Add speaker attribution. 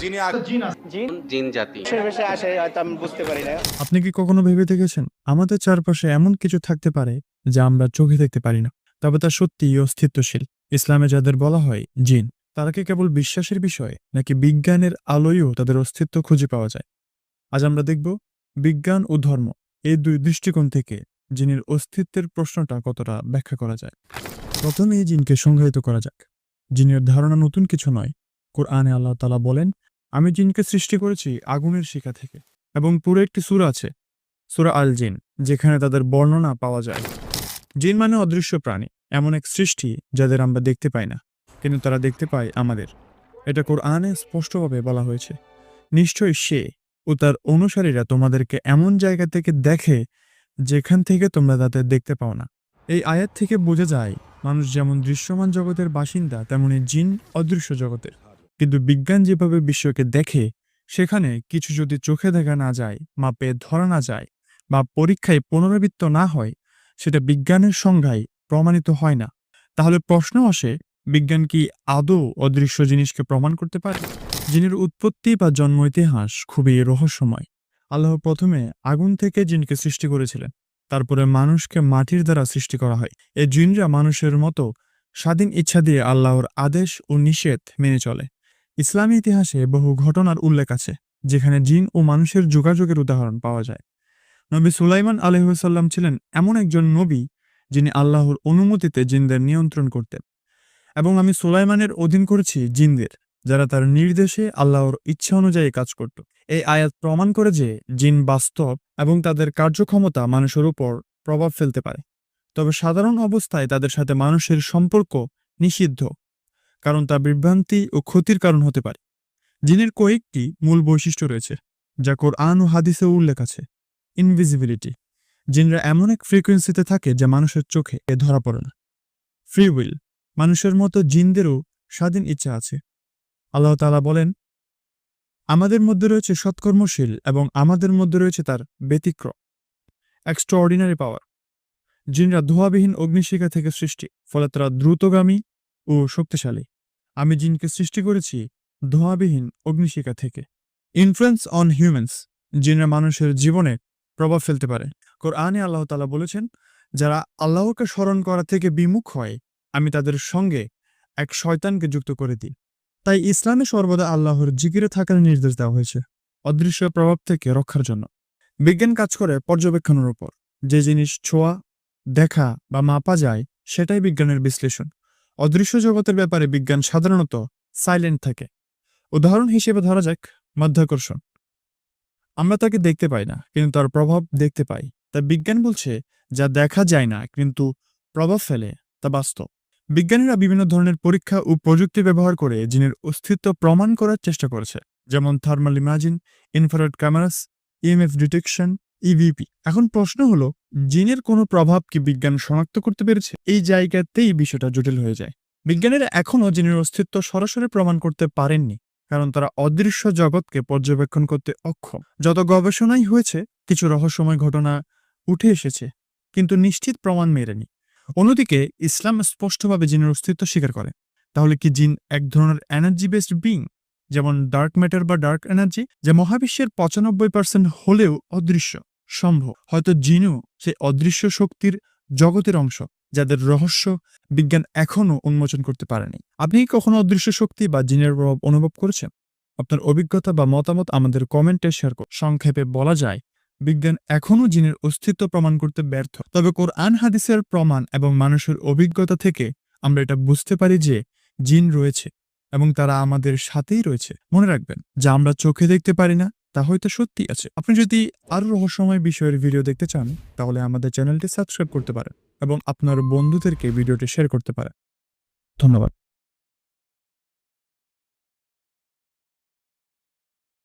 Speaker 1: যিনি
Speaker 2: জিন
Speaker 3: জিন? জাতি।
Speaker 2: আসে হয়তো আমি বুঝতে পারি না।
Speaker 4: আপনি কি কখনো ভেবে দেখেছেন? আমাদের চারপাশে এমন কিছু থাকতে পারে যা আমরা চোখে দেখতে পারি না। তবে তা সত্যিই অস্তিত্বশীল। ইসলামে যাদের বলা হয় জিন তারা কি কেবল বিশ্বাসের বিষয় নাকি বিজ্ঞানের আলোয়ও তাদের অস্তিত্ব খুঁজে পাওয়া যায়? আজ আমরা দেখব বিজ্ঞান ও ধর্ম এই দুই দৃষ্টিকোণ থেকে জিনের অস্তিত্বের প্রশ্নটা কতটা ব্যাখ্যা করা যায়। প্রথমে এই জিনকে সংজ্ঞায়িত করা যাক। জিনের ধারণা নতুন কিছু নয় কোরআনে আল্লাহ তালা বলেন, আমি জিনকে সৃষ্টি করেছি আগুনের শিখা থেকে এবং পুরো একটি সুর আছে, সুরা আল জিন যেখানে তাদের বর্ণনা পাওয়া যায়। জিন মানে অদৃশ্য প্রাণী, এমন এক সৃষ্টি যাদের আমরা দেখতে পাই না, কিন্তু তারা দেখতে পায় আমাদের। এটা কোরআনে স্পষ্টভাবে বলা হয়েছে নিশ্চয়ই সে ও তার অনুসারীরা তোমাদেরকে এমন জায়গা থেকে দেখে যেখান থেকে তোমরা তাদের দেখতে পাও না। এই আয়াত থেকে বোঝা যায়, মানুষ যেমন দৃশ্যমান জগতের বাসিন্দা, তেমনি জিন অদৃশ্য জগতের। কিন্তু বিজ্ঞান যেভাবে বিশ্বকে দেখে, সেখানে কিছু যদি চোখে দেখা না যায়, মাপে ধরা না যায়, বা পরীক্ষায় পুনরাবৃত্ত না হয়, সেটা বিজ্ঞানের সংজ্ঞায় প্রমাণিত হয় না। তাহলে প্রশ্ন আসে, বিজ্ঞান কি আদৌ অদৃশ্য জিনিসকে প্রমাণ করতে পারে? জিনের উৎপত্তি বা জন্ম ইতিহাস খুবই রহস্যময়। আল্লাহ প্রথমে আগুন থেকে জিনকে সৃষ্টি করেছিলেন। তারপরে মানুষকে মাটির দ্বারা সৃষ্টি করা হয়। এই জিনরা মানুষের মতো স্বাধীন ইচ্ছা দিয়ে আল্লাহর আদেশ ও নিষেধ মেনে চলে। ইসলামী ইতিহাসে বহু ঘটনার উল্লেখ আছে, যেখানে জিন ও মানুষের যোগাযোগের উদাহরণ পাওয়া যায়। নবী সুলাইমান আলহিহাল্লাম ছিলেন এমন একজন নবী, যিনি আল্লাহর অনুমতিতে জিনদের নিয়ন্ত্রণ করতেন। এবং আমি সুলাইমানের অধীন করেছি জিনদের, যারা তার নির্দেশে আল্লাহর ইচ্ছা অনুযায়ী কাজ করত। এই আয়াত প্রমাণ করে যে জিন বাস্তব এবং তাদের কার্যক্ষমতা মানুষের উপর প্রভাব ফেলতে পারে। তবে সাধারণ অবস্থায় তাদের সাথে মানুষের সম্পর্ক নিষিদ্ধ। কারণ তা বিভ্রান্তি ও ক্ষতির কারণ হতে পারে। জিনের কয়েকটি মূল বৈশিষ্ট্য রয়েছে, যা কোরআন ও হাদিসে উল্লেখ আছে। ইনভিজিবিলিটি জিনরা এমন এক ফ্রিকোয়েন্সিতে থাকে যা মানুষের চোখে এ ধরা পড়ে না। ফ্রি উইল মানুষের মতো জিনদেরও স্বাধীন ইচ্ছা আছে। আল্লাহ তাআলা বলেন, আমাদের মধ্যে রয়েছে সৎকর্মশীল এবং আমাদের মধ্যে রয়েছে তার ব্যতিক্রম। এক্সট্রাঅর্ডিনারি পাওয়ার জিনরা ধোয়াবিহীন অগ্নিশিখা থেকে সৃষ্টি, ফলে তারা দ্রুতগামী ও শক্তিশালী। আমি জিনকে সৃষ্টি করেছি ধোঁয়াবিহীন অগ্নিশিকা থেকে। ইনফ্লুয়েন্স অন হিউম্যানস জিনরা মানুষের জীবনে প্রভাব ফেলতে পারে। কোরআনে আল্লাহ তালা বলেছেন, যারা আল্লাহকে স্মরণ করা থেকে বিমুখ হয়, আমি তাদের সঙ্গে এক শয়তানকে যুক্ত করে দিই। তাই ইসলামে সর্বদা আল্লাহর জিকিরে থাকার নির্দেশ দেওয়া হয়েছে, অদৃশ্য প্রভাব থেকে রক্ষার জন্য। বিজ্ঞান কাজ করে পর্যবেক্ষণের উপর। যে জিনিস ছোঁয়া, দেখা বা মাপা যায়, সেটাই বিজ্ঞানের বিশ্লেষণ। অদৃশ্য জগতের ব্যাপারে বিজ্ঞান সাধারণত সাইলেন্ট থাকে। উদাহরণ হিসেবে ধরা যাক মাধ্যাকর্ষণ। আমরা তাকে দেখতে পাই না, কিন্তু তার প্রভাব দেখতে পাই। তা বিজ্ঞান বলছে, যা দেখা যায় না, কিন্তু প্রভাব ফেলে, তা বাস্তব। বিজ্ঞানীরা বিভিন্ন ধরনের পরীক্ষা ও প্রযুক্তি ব্যবহার করে জিনের অস্তিত্ব প্রমাণ করার চেষ্টা করেছে, যেমন thermal imaging infrared cameras EMF detection EVP এখন প্রশ্ন হলো জিনের কোনো প্রভাব কি বিজ্ঞান শনাক্ত করতে পেরেছে? এই জায়গাতেই বিষয়টা জটিল হয়ে যায়। বিজ্ঞানীরা এখনও জিনের অস্তিত্ব সরাসরি প্রমাণ করতে পারেননি, কারণ তারা অদৃশ্য জগৎকে পর্যবেক্ষণ করতে অক্ষম। যত গবেষণাই হয়েছে, কিছু রহস্যময় ঘটনা উঠে এসেছে, কিন্তু নিশ্চিত প্রমাণ মেলেনি। অন্যদিকে, ইসলাম স্পষ্টভাবে জিনের অস্তিত্ব স্বীকার করে। তাহলে কি জিন এক ধরনের এনার্জি বেসড বিং যেমন ডার্ক ম্যাটার বা ডার্ক এনার্জি যা মহাবিশ্বের পঁচানব্বই পার্সেন্ট হলেও অদৃশ্য? সম্ভব। হয়তো জিনও সেই অদৃশ্য শক্তির জগতের অংশ, যাদের রহস্য বিজ্ঞান এখনও উন্মোচন করতে পারেনি। আপনি কি কখনো অদৃশ্য শক্তি বা জিনের প্রভাব অনুভব করেছেন? আপনার অভিজ্ঞতা বা মতামত আমাদের কমেন্টে শেয়ার করুন। সংক্ষেপে বলা যায়, বিজ্ঞান এখনও জিনের অস্তিত্ব প্রমাণ করতে ব্যর্থ। তবে কোরআন, হাদিসের প্রমাণ এবং মানুষের অভিজ্ঞতা থেকে আমরা এটা বুঝতে পারি যে জিন রয়েছে এবং তারা আমাদের সাথেই রয়েছে। মনে রাখবেন, যা আমরা চোখে দেখতে পারি না তা হয়তো সত্যি আছে। আপনি যদি আরও রহস্যময় বিষয়ের ভিডিও দেখতে চান, তাহলে আমাদের চ্যানেলটি সাবস্ক্রাইব করতে পারেন এবং আপনার বন্ধুদেরকে ভিডিওটি শেয়ার করতে পারেন। ধন্যবাদ।